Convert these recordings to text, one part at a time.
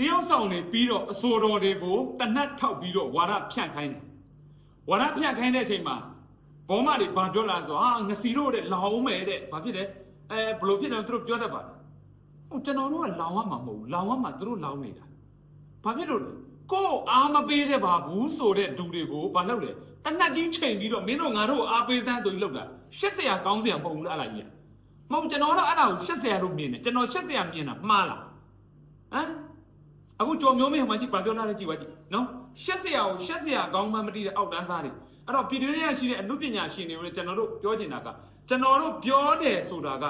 တရုတ်ဆောင်နေပြီးတော့အစိုးတော်တွေကိုတနတ်ထောက်ပြီးတော့ဝါဒဖြန့်ခိုင်းတယ်ဝါဒဖြန့်ခိုင်းတဲ့အချိန်မှာဘောမတွေဘာပြောလာဆိုဟာငစီတို့တဲ့လောင်မယ်တဲ့ဘာဖြစ်လဲအဲဘလို့ဖြစ်တယ်သူတို့ပြောတတ်ပါတယ်ဟုတ်ကျွန်တော်တို့ကလောင်ရမှာမဟုတ်ဘူးလောင်ရမှာသူတို့လောင်နေတာဘာဖြစ်လို့လဲကိုယ်အားမပေးတဲ့ပါဘူးဆိုတဲ့ဒူတွေကိုဘာလုပ်လဲတနတ်ကြီးချိန်ပြီးတော့မင်းတို့ငါတို့အားပေးစမ်းသူကြီးလောက်တာရှက်စရာကောင်းစရာမဟုတ်ဘူးလားအဲ့လားကြီးမဟုတ်ကျွန်တော်တော့အဲ့ဒါကိုရှက်စရာလို့မြင်တယ်ကျွန်တော်ရှက်စရာမြင်တာမှားလားဟမ် အခုကြော်မျိုးမင်းဟိုမှာကြည့်ပါပြောလာတဲ့ကြည့်ပါကြည့်နော်ရှက်စရာကိုရှက်စရာကောင်းမှမသိတဲ့အောက်တန်းသားတွေအဲ့တော့ပြည်တွင်းရရှိတဲ့အမှုပညာရှင်တွေကိုလည်းကျွန်တော်တို့ပြောချင်တာကကျွန်တော်တို့ပြောတယ်ဆိုတာက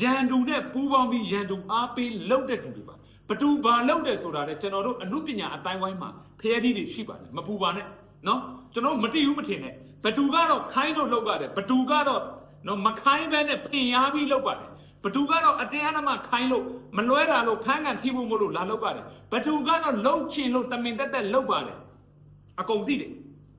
ရန်သူနဲ့ပူးပေါင်းပြီးရန်သူအားပေးလုပ်တဲ့သူတွေပါဘသူဘာလုပ်တယ်ဆိုတာလည်းကျွန်တော်တို့အမှုပညာအတိုင်းဝိုင်းမှာဖျဲသီးတွေရှိပါတယ်မပူပါနဲ့နော်ကျွန်တော်မတိဘူးမထင်နဲ့ဘသူကတော့ခိုင်းလို့လုပ်ရတယ်ဘသူကတော့နော်မခိုင်းဘဲနဲ့ဖင်ရားပြီးလုပ်ပါတယ် ဘသူကတော့အတင်းအဓမ္မခိုင်းလို့မလွဲတာလို့ဖမ်းကန်ထိဖို့မလို့လာလုပ်ပါတယ်ဘသူကတော့လှုပ်ချင်လို့တမင်တက်တက်လုပ်ပါတယ်အကုန်သိတယ်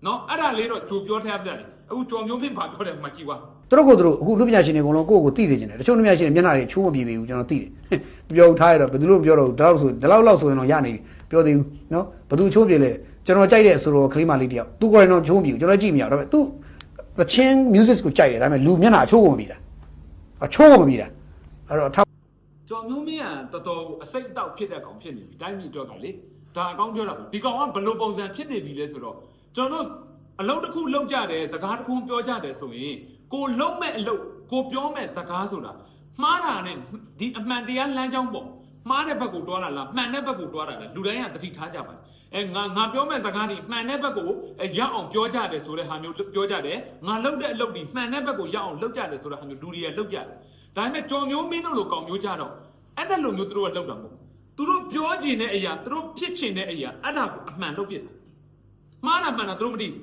နော်အဲ့ဒါလေးတော့ကြိုပြောထားပြတယ်အခုကြော်မျိုးဖြစ်ပါပြောတယ်မှကြည့်ပါသူတို့ကိုသူတို့အခုလူပညာရှင်တွေအကုန်လုံးကိုယ့်ကိုယ်သိစေချင်တယ်တချို့လူပညာရှင်တွေမျက်နှာတွေချိုးမပြေသေးဘူးကျွန်တော်သိတယ်ပြောထားရတော့ဘယ်သူလို့မပြောတော့ဘူးဒါတော့ဆိုဒီလောက်လောက်ဆိုရင်တော့ရနေပြီပြောသေးဘူးနော်ဘယ်သူချိုးပြေလဲကျွန်တော်ကြိုက်တဲ့ဆိုတော့ကလေးမလေးတယောက်သူကိုယ်တိုင်တော့ချိုးမပြေဘူးကျွန်တော်ကြည့်မရဘူးဒါပေမဲ့သူသချင်း music ကိုကြိုက်တယ်ဒါပေမဲ့လူမျက်နှာအချိုးကိုမပြေတာအချိုးကိုမပြေတာ အဲ့တော့အထောက်ကျော်မျိုးမင်းကတော်တော်အစိတ်အတောက်ဖြစ်တဲ့ကောင်ဖြစ်နေပြီတိုင်းပြည်အတွက်ကလေဒါအကောင်းပြောတာပေါ့ဒီကောင်ကဘယ်လိုပုံစံဖြစ်နေပြီလဲဆိုတော့ကျွန်တော်တို့အလုပ်တစ်ခုလုပ်ကြတယ်စကားတစ်ခုပြောကြတယ်ဆိုရင်ကိုလုံးမဲ့အလုပ်ကိုပြောမဲ့စကားဆိုတာမှားတာနဲ့ဒီအမှန်တရားလမ်းကြောင်းပေါ့မှားတဲ့ဘက်ကိုတွားတာလားမှန်တဲ့ဘက်ကိုတွားတာလားလူတိုင်းကသတိထားကြပါအဲငါငါပြောမဲ့စကားဒီမှန်တဲ့ဘက်ကိုရောက်အောင်ပြောကြတယ်ဆိုတဲ့ဟာမျိုးပြောကြတယ်ငါလုပ်တဲ့အလုပ်ဒီမှန်တဲ့ဘက်ကိုရောက်အောင်လုပ်ကြတယ်ဆိုတဲ့ဟာမျိုးလူတွေကလုပ်ကြတယ် ဒါပေမဲ့ကြော်မျိုးမင်းတို့လိုကောင်မျိုးကြတော့အဲ့ဒါလိုမျိုးသူတို့ကလုပ်တာမဟုတ်သူတို့ပြောချင်တဲ့အရာသူတို့ဖြစ်ချင်တဲ့အရာအဲ့ဒါကိုအမှန်လုပ်ပြတယ်မှားတာမှန်တာသူတို့မသိဘူး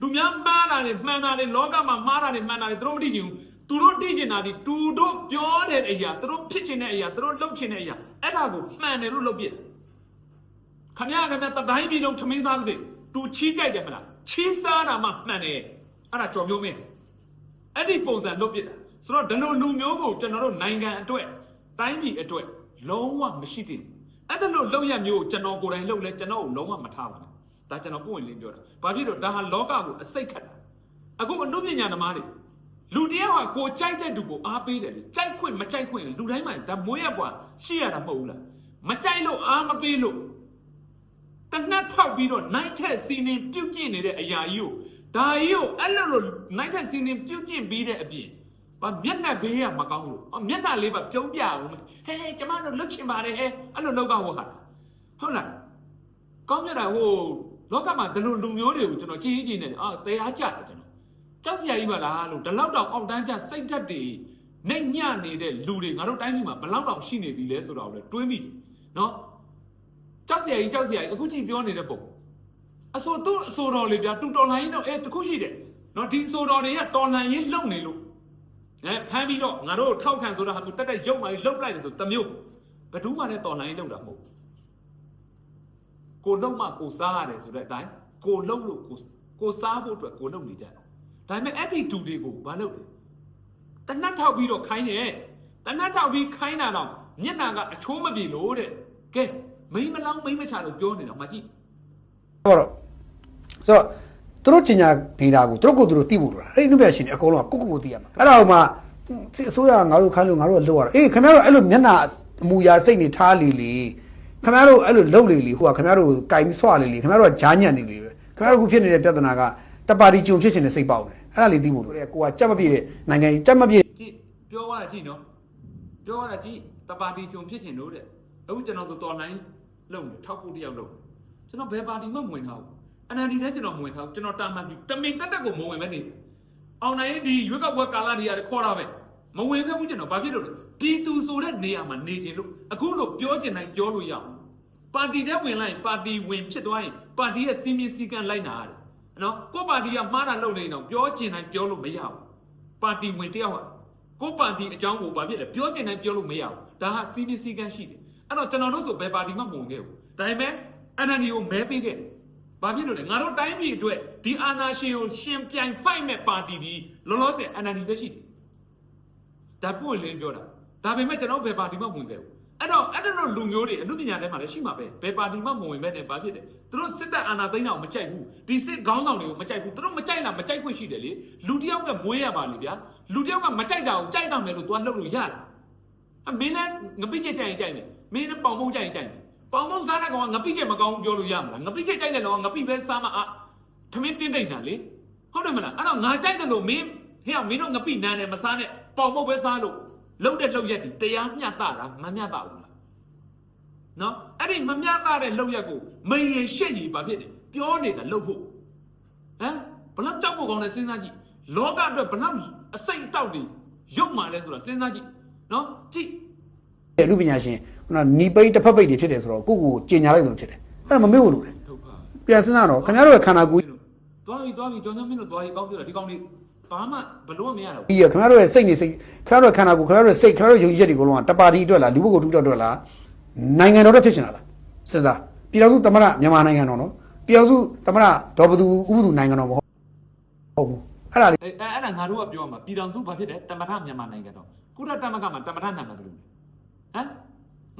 လူများမှားတာတွေမှန်တာတွေလောကမှာမှားတာတွေမှန်တာတွေသူတို့မသိချင်ဘူးသူတို့သိချင်တာဒီသူတို့ပြောတဲ့အရာသူတို့ဖြစ်ချင်တဲ့အရာသူတို့လုပ်ချင်တဲ့အရာအဲ့ဒါကိုမှန်တယ်လို့လုပ်ပြတယ်ခမရခမရတတိုင်းပြည်လုံးထမင်းစားပါစေသူချီးကြိုက်တယ်မလားချီးစားတာမှမှန်တယ်အဲ့ဒါကြော်မျိုးမင်းအဲ့ဒီပုံစံလုပ်ပြစ်တာ ဆိုတော့ဒီလိုလူမျိုးကိုကျွန်တော်တို့နိုင်ငံအတွက်တိုင်းပြည်အတွက်လုံးဝမရှိသင့်ဘူးအဲ့ဒါလို့လုံရမျိုးကိုကျွန်တော်ကိုယ်တိုင်လုပ်လဲကျွန်တော်ကိုလုံးဝမထားပါနဲ့ဒါကျွန်တော်ပုံဝင်လင်းပြောတာဘာဖြစ်လို့ဒါဟာလောကကိုအစိတ်ခတ်တာအခုအနုပညာသမားတွေလူတယောက်ဟာကိုကြိုက်တဲ့သူကိုအားပေးတယ်လေကြိုက်ခွင့်မကြိုက်ခွင့်လူတိုင်းမှာဒါမွေးရပွားရှိရတာမဟုတ်ဘူးလားမကြိုက်လို့အားမပေးလို့တနတ်ထောက်ပြီးတော့နိုင်ထက်စီနင်ပြုတ်ကျင့်နေတဲ့အရာကြီးကိုဒါကြီးကိုအဲ့လိုလိုနိုင်ထက်စီနင်ပြုတ်ကျင့်ပြီးတဲ့အပြင် ဘာမျက်နှာဘေးကမကောင်းလို့အော်မျက်နှာလေးပါပြုံးပြအောင်မယ်ဟဲဟဲကျမတို့လွတ်ချင်ပါတယ်ဟဲအဲ့လိုလောက်ကဟောဟာဟုတ်လားကောင်းမြတ်တာဟိုလောကမှာဒီလိုလူမျိုးတွေကိုကျွန်တော်ကြည်ကြည်နေတယ်အာတရားကြတယ်ကျွန်တော်ကြောက်စရာကြီးပါလားလို့ဒီလောက်တောင်အောက်တန်းကျစိတ်ဓာတ်တွေနေညံ့နေတဲ့လူတွေငါတို့တိုင်းပြည်မှာဘယ်လောက်တောင်ရှိနေပြီလဲဆိုတော့လေတွေးမိတယ်နော်ကြောက်စရာကြီးကြောက်စရာကြီးအခုချိန်ပြောနေတဲ့ပုံအဆိုသူ့အဆိုတော်လေးဗျာတူတော်လိုင်းတော့အဲတခုရှိတယ်နော်ဒီအဆိုတော်တွေကတော်လန်ရေးလုံနေလို့ အဲဖမ်းပြီးတော့ငါတို့ထောက်ခံဆိုတာဟာသူတက်တက်ရုပ်မှလုတ်လိုက်တယ်ဆိုတမျိုးဘယ်သူမှလည်းတော်လန်ရေးလုံတာမဟုတ်ကိုလုံမှကိုစားရတယ်ဆိုတဲ့အတိုင်းကိုလုံလို့ကိုကိုစားဖို့အတွက်ကိုလုံနေကြတယ်ဒါပေမဲ့အဲ့ဒီတူတွေကိုဘာလုပ်လဲတနတ်ထောက်ပြီးတော့ခိုင်းတယ်တနတ်ထောက်ပြီးခိုင်းတာတော့မျက်နာကအချိုးမပြေလို့တဲ့ကဲမိမလောင်းမိမချလို့ပြောနေတာမှကြည့်တော့ဆိုတော့ သူတို့ကျင်ညာဒေတာကိုသူတို့ကိုယ်သူတို့သိဖို့လိုတာအဲ့ဒီလူပညာရှင်တွေအကုန်လုံးကကိုယ့်ကိုယ်ကိုသိရမှာအဲ့ဒါဟိုမှာစစ်အစိုးရကငါတို့ခိုင်းလို့ငါတို့ကလုပ်ရတာအေးခင်ဗျားတို့အဲ့လိုမျက်နှာအမူအရာစိတ်နေထားလေလေခင်ဗျားတို့အဲ့လိုလုပ်လေလေဟိုကခင်ဗျားတို့ကင်ပြီးဆွလေလေခင်ဗျားတို့ကဂျားညံ့နေလေပဲခင်ဗျားတို့ခုဖြစ်နေတဲ့ပြဿနာကတပါတီကြုံဖြစ်ချင်တဲ့စိတ်ပေါက်တယ်အဲ့ဒါလေးသိဖို့လိုတယ်ကိုကကြက်မပြည့်တဲ့နိုင်ငံကြီးကြက်မပြည့်ကြည့်ပြောရတာကြည့်နော်ပြောရတာကြည့်တပါတီကြုံဖြစ်ရှင်လို့တဲ့အခုကျွန်တော်ဆိုတော်လိုင်းလုံနေထောက်ဖို့တယောက်လုံကျွန်တော်ဘယ်ပါတီမှမဝင်ထားဘူး အနန္ဒီလည်းကျွန်တော်မဝင်ထားဘူးကျွန်တော်တာမှန်ပြီတမင်တက်တက်ကိုမဝင်ပဲနေအောင်နိုင်ဒီရွေးကောက်ပွဲကာလတွေရတယ်ခေါ်တာပဲမဝင်ခဲ့ဘူးကျွန်တော်ဘာဖြစ်လို့လဲပြည်သူဆိုတဲ့နေရာမှာနေခြင်းလို့အခုလို့ပြောချင်တိုင်းပြောလို့ရအောင်ပါတီတဲ့ဝင်လိုက်ရင်ပါတီဝင်ဖြစ်သွားရင်ပါတီရဲ့စီမင်းစည်းကမ်းလိုက်နာရတယ်နော်ကိုယ့်ပါတီကမှားတာလုပ်နေတော့ပြောချင်တိုင်းပြောလို့မရဘူးပါတီဝင်တယောက်ဟာကိုယ်ပါတီအကြောင်းကိုဘာဖြစ်လဲပြောချင်တိုင်းပြောလို့မရဘူးဒါဟာစီးပြီးစီးကန်းရှိတယ်အဲ့တော့ကျွန်တော်တို့ဆိုဘယ်ပါတီမှမဝင်ခဲ့ဘူးဒါပေမဲ့ NLD ကိုမဲပေးခဲ့ ဘာဖြစ်လို့လဲငါတို့တိုင်းပြည်အတွက်ဒီအာဏာရှင်ကိုရှင်ပြိုင် fight မဲ့ပါတီဒီလောလောဆယ် NLD ပဲရှိတယ်ဒါပွင့်လင်းပြောတာဒါပေမဲ့ကျွန်တော်ဘယ်ပါတီမှမဝင်ခဲ့ဘူးအဲ့တော့အဲ့တော့လူမျိုးတွေအမှုပညာထဲမှာလည်းရှိမှာပဲဘယ်ပါတီမှမဝင်ပဲနဲ့ဘာဖြစ်တယ်သူတို့စစ်တပ်အာဏာသိမ်းတာကိုမကြိုက်ဘူးဒီစစ်ခေါင်းဆောင်တွေကိုမကြိုက်ဘူးသူတို့မကြိုက်လားမကြိုက်ခွင့်ရှိတယ်လေလူတစ်ယောက်ကမွေးရပါလေဗျာလူတစ်ယောက်ကမကြိုက်တာကိုကြိုက်တာမယ်လို့သွားလှုပ်လို့ရလားအမင်းလည်းငပိချက်ကြိုက်ရင်ကြိုက်မယ်မင်းလည်းပေါင်ပုံးကြိုက်ရင်ကြိုက်မယ် ပေါင်ပုံးစားတဲ့ကောင်ကငပိချက်မကောင်းဘူးပြောလို့ရမလားငပိချက်ကြိုက်တဲ့ကောင်ကငပိပဲစားမအားထမင်းတင်းတိတ်တာလေဟုတ်တယ်မလားအဲ့တော့ငါကြိုက်တယ်လို့မင်းဟဲ့မင်းတို့ငပိနန်းတယ်မစားနဲ့ပေါင်ပုံးပဲစားလို့လှုပ်တဲ့လှုပ်ရက်ဒီတရားမျှတတာမမျှတဘူးလားနော်အဲ့ဒီမမျှတတဲ့လောက်ရက်ကိုမိန်ရင်ရှက်ကြီးပါဖြစ်တယ်ပြောနေတာလောက်ဖို့ဟမ်ဘလောက်ကြောက်ဖို့ကောင်းလဲစဉ်းစားကြည့်လောကအတွက်ဘလောက်အစိတ်အတောက်တွေရုပ်မာလဲဆိုတာစဉ်းစားကြည့်နော်ကြည့် အမှုပညာရှင်ခုနနီပိတ်တစ်ဖက်ပိတ်တွေဖြစ်တယ်ဆိုတော့ကိုယ့်ကိုယ်ကျင်ညာလိုက်သလိုဖြစ်တယ်အဲ့ဒါမမေ့ဘူးလို့လေဒုက္ခပြန်စဉ်းစားတော့ခင်ဗျားတို့ရဲ့ခန္ဓာကိုယ်သွားပြီသွားပြီကြောင်ကြောင်မင်းတို့သွားပြီကောင်းပြောတာဒီကောင်လေးဘာမှဘလို့မရတော့ဘူးကြီးရခင်ဗျားတို့ရဲ့စိတ်နေစိတ်ခင်ဗျားတို့ရဲ့ခန္ဓာကိုယ်ခင်ဗျားတို့ရဲ့စိတ်ခင်ဗျားတို့ယုံကြည်ချက်တွေကိုလုံးဝတပါတီအတွက်လားလူပုဂ္ဂိုလ်တူအတွက်လားနိုင်ငံတော်အတွက်ဖြစ်ချင်တာလားစဉ်းစားပြည်တော်စုသမရမြန်မာနိုင်ငံတော်နော်ပြည်တော်စုသမရဒေါ်ဘသူဥပဒုနိုင်ငံတော်မဟုတ်ဟုတ်ဘူးအဲ့ဒါလေးအဲ့အဲ့အဲ့ဒါငါတို့ကပြောမှာပြည်တော်စုဘာဖြစ်တယ်တမထမြန်မာနိုင်ငံတော့ကုရတမကမှာတမထနာမည်ဘယ်လိုလဲ ဟမ်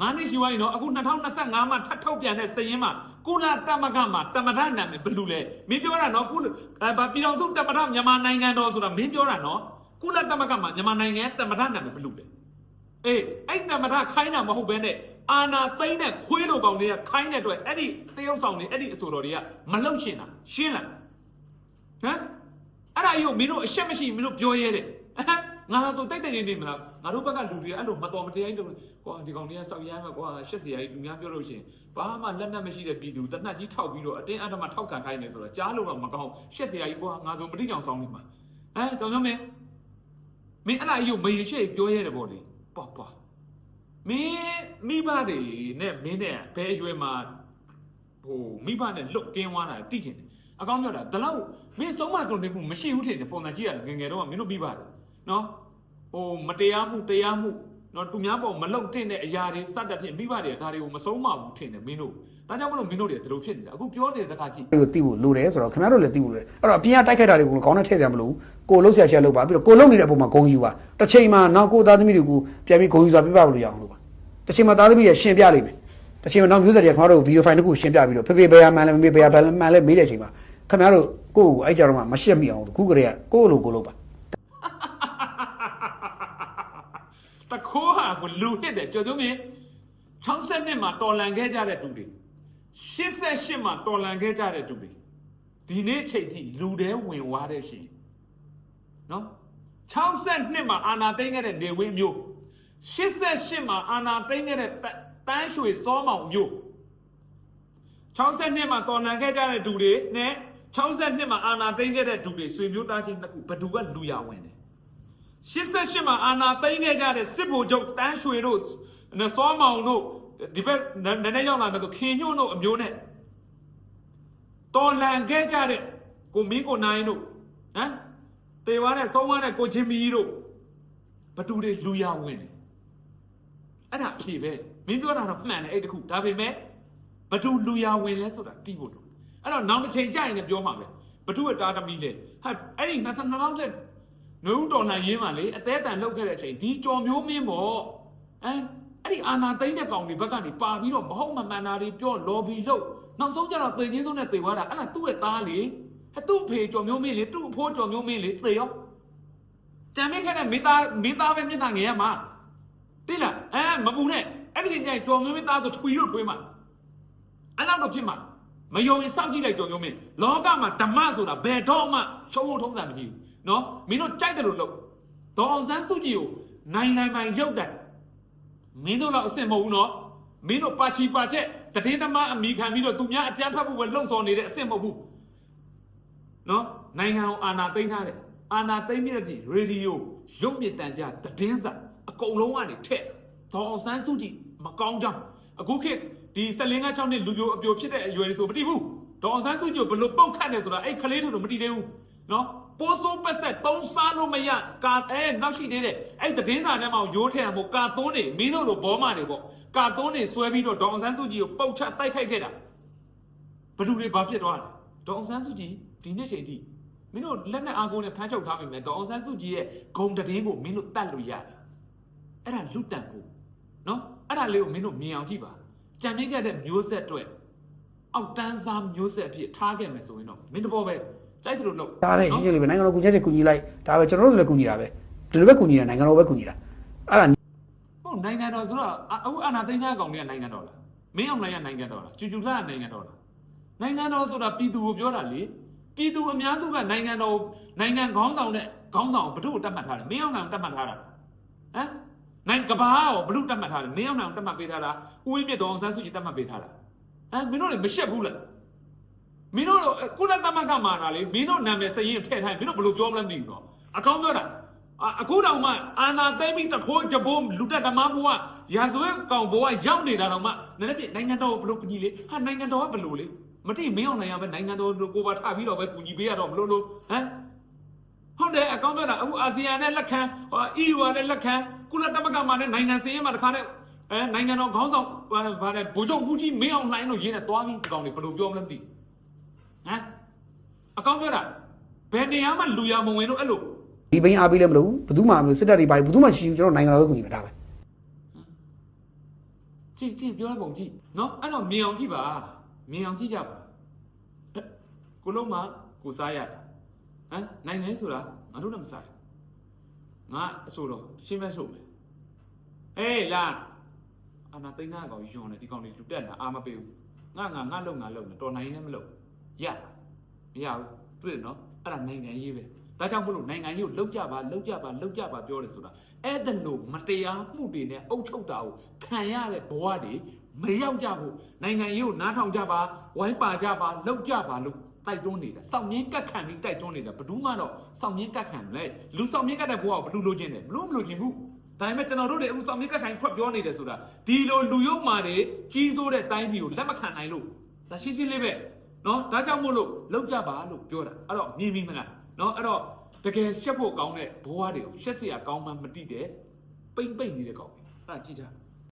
ငါနှစ်ရှိဝိုင်းနော်အခု2025မှာထပ်ထုတ်ပြန်တဲ့စည်ရင်းမှာကုလတမကမှာတမထနာမည်ဘယ်လိုလဲမင်းပြောတာနော်ကုလအဲဗာပြည်တော်စုတမထမြန်မာနိုင်ငံတော်ဆိုတာမင်းပြောတာနော်ကုလတမကမှာမြန်မာနိုင်ငံတမထနာမည်ဘယ်လိုလဲအေးအဲ့တမထခိုင်းတာမဟုတ်ဘဲနဲ့အာနာသိမ့်တဲ့ခွေးလိုကောင်တွေကခိုင်းတဲ့အတွက်အဲ့ဒီတရုပ်ဆောင်တွေအဲ့ဒီအဆိုတော်တွေကမလုံချင်တာရှင်းလားဟမ်အဲ့ဒါကြီးကိုမင်းတို့အရှက်မရှိမင်းတို့ပြောရဲတယ်ဟမ် ငါသာဆိုတိတ်တိတ်နေနေမလားငါတို့ဘက်ကလူတွေအဲ့လိုမတော်မတရားကြီးလုပ်ကွာဒီကောင်တွေကစောက်ရမ်းမှာကွာရှက်စရာကြီးလူများပြောလို့ရှိရင်ဘာမှလက်နက်မရှိတဲ့ပြည်သူတနတ်ကြီးထောက်ပြီးတော့အတင်းအဓမ္မထောက်ခံခိုင်းနေဆိုတော့ကြားလို့တော့မကောင်းရှက်စရာကြီးကွာငါဆိုပဋိကြောင်ဆောင်နေမှာဟမ်ကြောင်ကြောင်မင်းမင်းအဲ့ဒါကြီးကိုမေရရှေ့ပြောရဲတယ်ဗောလေပွားပွားမင်းမိဘတွေနဲ့မင်းနဲ့ဘယ်အရွယ်မှာဟိုမိဘနဲ့လွတ်ကင်းသွားတာတိကျင်တယ်အကောင်းပြောတာဒါလောက်မင်းဆုံးမတုံနေမှုမရှိဘူးထင်တယ်ပုံစံကြည့်ရတယ်ငယ်ငယ်တော့ကမင်းတို့မိပါတယ် နော်ဟိုမတရားမှုတရားမှုနော်သူများပေါ်မလုံတဲ့တဲ့အရာတွေစတတ်ဖြင့်မိဘတွေဒါတွေကိုမဆုံးမဘူးထင်တယ်မင်းတို့ဒါကြောင့်မလို့မင်းတို့တွေဒီလိုဖြစ်နေတာအခုပြောနေတဲ့စကားကြည့်ကိုသိဖို့လိုတယ်ဆိုတော့ခင်ဗျားတို့လည်းသိဖို့လိုတယ်အဲ့တော့အပြင်ကတိုက်ခိုက်တာတွေကိုကောင်းတဲ့ထည့်ကြမလို့ကိုလုံးဆရာချက်လုပ်ပါပြီးတော့ကိုလုံးနေတဲ့အပေါ်မှာဂုံယူပါတစ်ချိန်မှာနောက်ကိုသားသမီးတွေကိုပြန်ပြီးဂုံယူစွာပြပလို့ရအောင်လို့ပါတစ်ချိန်မှာသားသမီးရရှင်းပြလိမ့်မယ်တစ်ချိန်မှာနောက်မျိုးဆက်တွေကခင်ဗျားတို့ဗီဒီယိုဖိုင်တစ်ခုရှင်းပြပြီးတော့ဖေဖေဘယ်ဟာမှန်လဲမမေဘယ်ဟာမှန်လဲမေးတဲ့အချိန်မှာခင်ဗျားတို့ကိုယ့်ကိုအဲ့ကြတော့မှမရှက်မိအောင်ခုကလေးကကိုယ့်လိုကိုလုပ်ပါ တခိုးဟာကိုလူဟစ်တယ်ကြော်ကြုံမင်း62မှာတော်လန်ခဲ့ကြတဲ့တူတွေ88မှာတော်လန်ခဲ့ကြတဲ့တူတွေဒီနေ့ချိန်ထိလူတဲဝင်သွားတဲ့ရှိနော်62မှာအာနာသိမ့်ခဲ့တဲ့နေဝင်းမျိုး88မှာအာနာသိမ့်ခဲ့တဲ့တတန်းရွှေစောမောင်မျိုး62မှာတော်လန်ခဲ့ကြတဲ့တူတွေနဲ့62မှာအာနာသိမ့်ခဲ့တဲ့တူတွေဆွေမျိုးသားချင်းနှစ်ခုဘယ်သူကလူရဝင်တယ် 88မှာအာနာသိမ့်ခဲ့ကြတဲ့စစ်ဗိုလ်ချုပ်တန်းရွှေတို့နစောမောင်တို့ဒီဘက်နည်းနည်းရောက်လာမယ်ဆိုခင်ညွန့်တို့အမျိုးနဲ့တော်လန်ခဲ့ကြတဲ့ကိုမင်းကိုနိုင်တို့ဟမ်တေဝါနဲ့ဆုံးဝါနဲ့ကိုချင်းမီတို့ဘသူတွေလူရဝင်တယ်အဲ့ဒါအဖြေပဲမင်းပြောတာတော့မှန်တယ်အဲ့တခုဒါပေမဲ့ဘသူလူရဝင်လဲဆိုတာတိဖို့လို့အဲ့တော့နောက်တစ်ချိန်ကြာရင်လည်းပြောမှာပဲဘသူရဲ့တာသမီလဲဟာအဲ့ဒီ2000 2000 နွေဦးတော်လှန်ရေးမှာလေအသေးအတန်လောက်ခဲ့တဲ့အချိန်ဒီကြော်မျိုးမင်းပေါ့အဲအဲ့ဒီအာနာသိမ့်တဲ့ကောင်တွေဘက်ကနေပါပြီးတော့မဟုတ်မမှန်တာတွေပြောလော်ဘီလုပ်နောက်ဆုံးကျတော့ပေချင်းဆုံးနဲ့တေသွားတာအဲ့ဒါသူ့ရဲ့သားလေဟဲ့သူ့အဖေကြော်မျိုးမင်းလေသူ့အဖိုးကြော်မျိုးမင်းလေသေရောတံမိခဲ့တဲ့မိသားမိသားပဲမျက်နှာငယ်ရမှာတိလားအဲမပူနဲ့အဲ့ဒီချိန်ကျရင်ကြော်မျိုးမင်းသားဆိုထွေလို့ထွေးမှာအဲ့လောက်တော့ဖြစ်မှာမယုံရင်စောင့်ကြည့်လိုက်ကြော်မျိုးမင်းလောကမှာဓမ္မဆိုတာဘယ်တော့မှချုံးလို့ထုံးစံမရှိဘူး နော်မင်းတို့ကြိုက်တယ်လို့လုပ်ဒေါအောင်ဆန်းစုကြည်ကိုနိုင်နိုင်ပိုင်ရုပ်တယ်မင်းတို့တော့အစ်စ်မဟုတ်ဘူးနော်မင်းတို့ပါချီပါချက်တည်င်းသမားအမိခံပြီးတော့သူများအကြမ်းဖက်ဖို့ပဲလှုံ့ဆော်နေတဲ့အစ်စ်မဟုတ်ဘူးနော်နိုင်ငံကိုအာဏာသိမ်းထားတယ်အာဏာသိမ်းပြီးတဲ့ပြင်ရေဒီယိုရုပ်မြင့်တန်ကြတည်င်းစာအကုန်လုံးကနေထက်ဒေါအောင်ဆန်းစုကြည်မကောင်းကြောင်းအခုခေတ်ဒီ14 6နှစ်လူပြိုအပြိုဖြစ်တဲ့အရွယ်တွေဆိုမတည်ဘူးဒေါအောင်ဆန်းစုကြည်ကိုဘယ်လိုပုတ်ခတ်နေဆိုတာအဲ့ကလေးတို့တော့မတည်သေးဘူးနော် ပိုးစိုးပက်ဆက်သုံးစားလို့မရကာအဲနောက်ရှိသေးတယ်အဲ့တည်င်းစာထဲမှာရိုးထည့်အောင်ကာသွန်းနေမင်းတို့လိုဘောမတွေပေါ့ကာသွန်းနေဆွဲပြီးတော့ဒေါအောင်ဆန်းစုကြည်ကိုပုတ်ချတိုက်ခိုက်ခဲ့တာဘယ်သူတွေဘာဖြစ်သွားလဲဒေါအောင်ဆန်းစုကြည်ဒီနေ့ချိန်ထိမင်းတို့လက်နဲ့အားကိုးနဲ့ဖမ်းချုပ်ထားပြီမဲ့ဒေါအောင်ဆန်းစုကြည်ရဲ့ဂုံတည်င်းကိုမင်းတို့တတ်လို့ရတယ်အဲ့ဒါလူတန်ကိုနော်အဲ့ဒါလေးကိုမင်းတို့မြင်အောင်ကြည့်ပါကြံမြင့်ခဲ့တဲ့မျိုးဆက်အတွက်အောက်တန်းစားမျိုးဆက်အဖြစ်ထားခဲ့မယ်ဆိုရင်တော့မင်းတဘောပဲ တိုက်သူလို့လို့ဒါပဲရှင်းရှင်းလေးပဲနိုင်ငံတော်ကူညီချက်ကူညီလိုက်ဒါပဲကျွန်တော်တို့လည်းကူညီတာပဲဒီလိုပဲကူညီတာနိုင်ငံတော်ပဲကူညီတာအဲ့ဒါဟုတ်နိုင်ငံတော်ဆိုတော့အအခုအာနာသိန်းသားကောင်တွေကနိုင်ငံတော်လားမင်းအောင်လိုင်းကနိုင်ငံတော်လားကျူကျူလှကနိုင်ငံတော်လားနိုင်ငံတော်ဆိုတာပြည်သူကိုပြောတာလေပြည်သူအများစုကနိုင်ငံတော်နိုင်ငံခေါင်းဆောင်နဲ့ခေါင်းဆောင်ဘု து ကိုတတ်မှတ်ထားတယ်မင်းအောင်လိုင်းကိုတတ်မှတ်ထားတာဟမ်နိုင်ကဘာရောဘလို့တတ်မှတ်ထားတယ်မင်းအောင်လိုင်းကိုတတ်မှတ်ပေးထားတာဥဝိမြင့်တော်အောင်ဆန်းစုကြည်တတ်မှတ်ပေးထားတာဟမ်မင်းတို့တွေမရှက်ဘူးလား မင်းတို့ကုလသမဂ္ဂမှာလာလေမင်းတို့နာမည်စရင်ထည့်ထားရင်မင်းတို့ဘလို့ပြောမလဲမသိဘူးတော့အကောင်းပြောတာအအခုတောင်မှအာနာသိမ့်ပြီးတခိုးကြဘိုးလူတက်ဓမ္မဘဝရာဇဝဲကောင်ဘဝရောက်နေတာတောင်မှနည်းနည်းပြနိုင်ငံတော်ကိုဘလို့ကူညီလေဟာနိုင်ငံတော်ကဘလို့လေမတိမင်းအောင်နိုင်ရပဲနိုင်ငံတော်ကိုပါထားပြီးတော့ပဲကူညီပေးရတော့ဘလို့လို့ဟမ်ဟုတ်တယ်အကောင်းပြောတာအခုအာဆီယံနဲ့လက်ခံဟော EU နဲ့လက်ခံကုလသမဂ္ဂမှာနဲ့နိုင်ငံစည်းရင်မှာတခါနဲ့အဲနိုင်ငံတော်ခေါင်းဆောင်ဗါတဲ့ဗိုလ်ချုပ်မှုကြီးမင်းအောင်လှိုင်းတို့ရင်းနဲ့တွားပြီးဒီကောင်တွေဘလို့ပြောမလဲမသိ ဟမ်အကောင်းပြောတာဘယ်နေရာမှာလူရမဝင်လို့အဲ့လိုဒီဘိန်းအားပေးလည်းမလို့ဘူးဘယ်သူမှမလို့စစ်တပ်တွေဘာဘယ်သူမှရှိဘူးကျွန်တော်နိုင်ငံတော်ပဲကူညီမှာဒါပဲကြည့်ကြည့်ပြောရပုံကြည့်နော်အဲ့တော့မြင်အောင်ကြည့်ပါမြင်အောင်ကြည့်ကြပါအဲ့ကိုလုံးမကိုစားရတာဟမ်နိုင်ငံရေးဆိုတာငါတို့လည်းမစားဘူးငါအဆိုတော့ရှင်းမဲဆိုမယ်အေးလာအနာသိန်းသားကောင်ယွန်တယ်ဒီကောင်တွေလူတက်တာအာမပေးဘူးငါငါငါလုံငါလုံတယ်တော်နိုင်လည်းမလုံ ရမရဘူးတွေ့တယ်နော်အဲ့ဒါနိုင်ငံရေးပဲဒါကြောင့်မလို့နိုင်ငံရေးကိုလှုပ်ကြပါလှုပ်ကြပါလှုပ်ကြပါပြောတယ်ဆိုတာအဲ့ဒါလို့မတရားမှုတွေနဲ့အုပ်ချုပ်တာကိုခံရတဲ့ဘဝတွေမရောက်ကြဘူးနိုင်ငံရေးကိုနားထောင်ကြပါဝိုင်းပါကြပါလှုပ်ကြပါလို့တိုက်တွန်းနေတာစောင့်မြင်းကတ်ခံပြီးတိုက်တွန်းနေတာဘယ်သူမှတော့စောင့်မြင်းကတ်ခံမလဲလူစောင့်မြင်းကတ်တဲ့ဘဝကိုဘယ်လူလိုချင်တယ်ဘလို့မလိုချင်ဘူးဒါပေမဲ့ကျွန်တော်တို့တွေအခုဆောင်မြင့်ကတ်ခိုင်ထွက်ပြောနေတယ်ဆိုတာဒီလိုလူယုံမာတွေကြီးစိုးတဲ့တိုင်းပြည်ကိုလက်မခံနိုင်လို့ဒါရှင်းရှင်းလေးပဲ နော်ဒါကြောင့်မို့လို့လောက်ကြပါလို့ပြောတာအဲ့တော့မြင်ပြီမလားနော်အဲ့တော့တကယ်ရှက်ဖို့ကောင်းတဲ့ဘဝတွေကိုရှက်စရာကောင်းမှမတိတဲ့ပိမ့်ပိမ့်နေတဲ့ကောင်ပဲအဲ့ဒါကြည့်ကြ